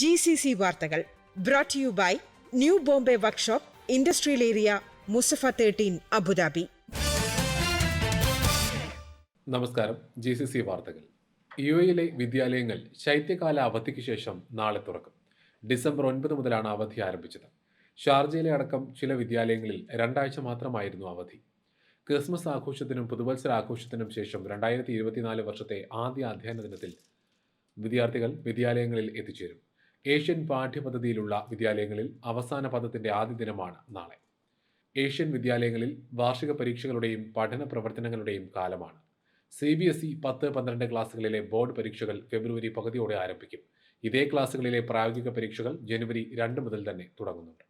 G C C വാർത്തകൾ brought you by new Bombay workshop industrial area Mussafah thirteen Abu Dhabi നമസ്കാരം. G C C വാർത്തകൾ. U എയിലെ വിദ്യാലയങ്ങൾ ശൈത്യകാല അവധിക്ക് ശേഷം നാളെ തുറക്കും. ഡിസംബർ ഒൻപത് മുതലാണ് അവധി ആരംഭിച്ചത്. ഷാർജയിലെ അടക്കം ചില വിദ്യാലയങ്ങളിൽ രണ്ടാഴ്ച മാത്രമായിരുന്നു അവധി. ക്രിസ്മസ് ആഘോഷത്തിനും പുതുവത്സര ആഘോഷത്തിനും ശേഷം രണ്ടായിരത്തി ഇരുപത്തിനാല് വർഷത്തെ ആദ്യ അധ്യയന ദിനത്തിൽ വിദ്യാർത്ഥികൾ വിദ്യാലയങ്ങളിൽ എത്തിച്ചേരും. ഏഷ്യൻ പാഠ്യപദ്ധതിയിലുള്ള വിദ്യാലയങ്ങളിൽ അവസാന പദത്തിന്റെ ആദ്യ ദിനമാണ് നാളെ. ഏഷ്യൻ വിദ്യാലയങ്ങളിൽ വാർഷിക പരീക്ഷകളുടെയും പഠന പ്രവർത്തനങ്ങളുടെയും കാലമാണ്. സി ബി എസ് ഇ പത്ത് പന്ത്രണ്ട് ക്ലാസ്സുകളിലെ ബോർഡ് പരീക്ഷകൾ ഫെബ്രുവരി പകുതിയോടെ ആരംഭിക്കും. ഇതേ ക്ലാസ്സുകളിലെ പ്രായോഗിക പരീക്ഷകൾ ജനുവരി രണ്ട് മുതൽ തന്നെ തുടങ്ങുന്നുണ്ട്.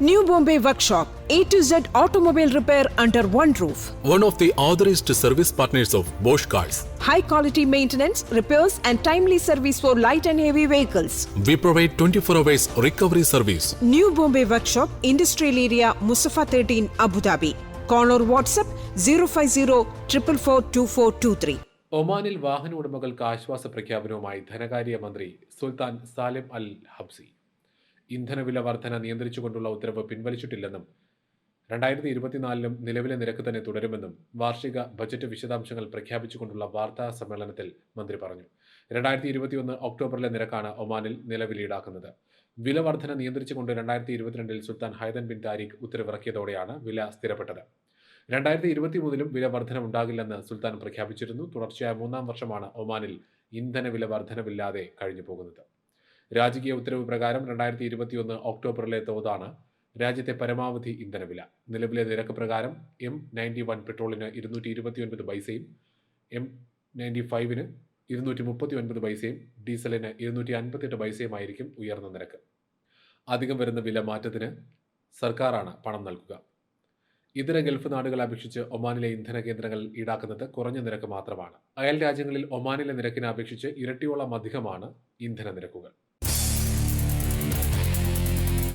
New Bombay Workshop, A to Z automobile repair under one roof. one of the authorized service partners of Bosch Cars. high quality maintenance, repairs, and timely service for light and heavy vehicles. We provide 24 hours recovery service. New Bombay Workshop, Industrial Area, Mustafa 13, Abu Dhabi. Call or WhatsApp 050 444 ഒമാനിൽ വാഹന ഉടമകൾക്ക് ആശ്വാസ പ്രഖ്യാപനവുമായി ധനകാര്യ മന്ത്രി സുൽത്താൻ സാലിം അൽ ഹബ്സി ഇന്ധനവില വർധന നിയന്ത്രിച്ചുകൊണ്ടുള്ള ഉത്തരവ് പിൻവലിച്ചിട്ടില്ലെന്നും രണ്ടായിരത്തി ഇരുപത്തിനാലിലും നിലവിലെ നിരക്ക് തന്നെ തുടരുമെന്നും വാർഷിക ബജറ്റ് വിശദാംശങ്ങൾ പ്രഖ്യാപിച്ചുകൊണ്ടുള്ള വാർത്താ സമ്മേളനത്തിൽ മന്ത്രി പറഞ്ഞു. രണ്ടായിരത്തി ഇരുപത്തിയൊന്ന് ഒക്ടോബറിലെ നിരക്കാണ് ഒമാനിൽ നിലവിൽ ഈടാക്കുന്നത്. വില വർധന നിയന്ത്രിച്ചുകൊണ്ട് രണ്ടായിരത്തി ഇരുപത്തിരണ്ടിൽ സുൽത്താൻ ഹൈദൻ ബിൻ താരിഖ് ഉത്തരവിറക്കിയതോടെയാണ് വില സ്ഥിരപ്പെട്ടത്. രണ്ടായിരത്തി ഇരുപത്തി മൂന്നിലും വില വർധന ഉണ്ടാകില്ലെന്ന് സുൽത്താൻ പ്രഖ്യാപിച്ചിരുന്നു. തുടർച്ചയായ മൂന്നാം വർഷമാണ് ഒമാനിൽ ഇന്ധന വില വർധനവില്ലാതെ കഴിഞ്ഞു പോകുന്നത് രാജകീയ ഉത്തരവ് പ്രകാരം രണ്ടായിരത്തി ഇരുപത്തിയൊന്ന് ഒക്ടോബറിലെ തോതാണ് രാജ്യത്തെ പരമാവധി ഇന്ധനവില. നിലവിലെ നിരക്ക് പ്രകാരം എം നയന്റി വൺ പെട്രോളിന് ഇരുന്നൂറ്റി ഇരുപത്തിയൊൻപത് പൈസയും എം നയന്റി ഫൈവിന് ഇരുന്നൂറ്റി മുപ്പത്തി ഒൻപത് പൈസയും ഡീസലിന് ഇരുന്നൂറ്റി അൻപത്തെട്ട് പൈസയുമായിരിക്കും ഉയർന്ന നിരക്ക്. അധികം വരുന്ന വില മാറ്റത്തിന് സർക്കാരാണ് പണം നൽകുക. ഇതര ഗൾഫ് നാടുകളെ അപേക്ഷിച്ച് ഒമാനിലെ ഇന്ധന കേന്ദ്രങ്ങൾ ഈടാക്കുന്നത് കുറഞ്ഞ നിരക്ക് മാത്രമാണ്. അയൽ രാജ്യങ്ങളിൽ ഒമാനിലെ നിരക്കിനെ അപേക്ഷിച്ച് ഇരട്ടിയോളം അധികമാണ് ഇന്ധന നിരക്കുകൾ.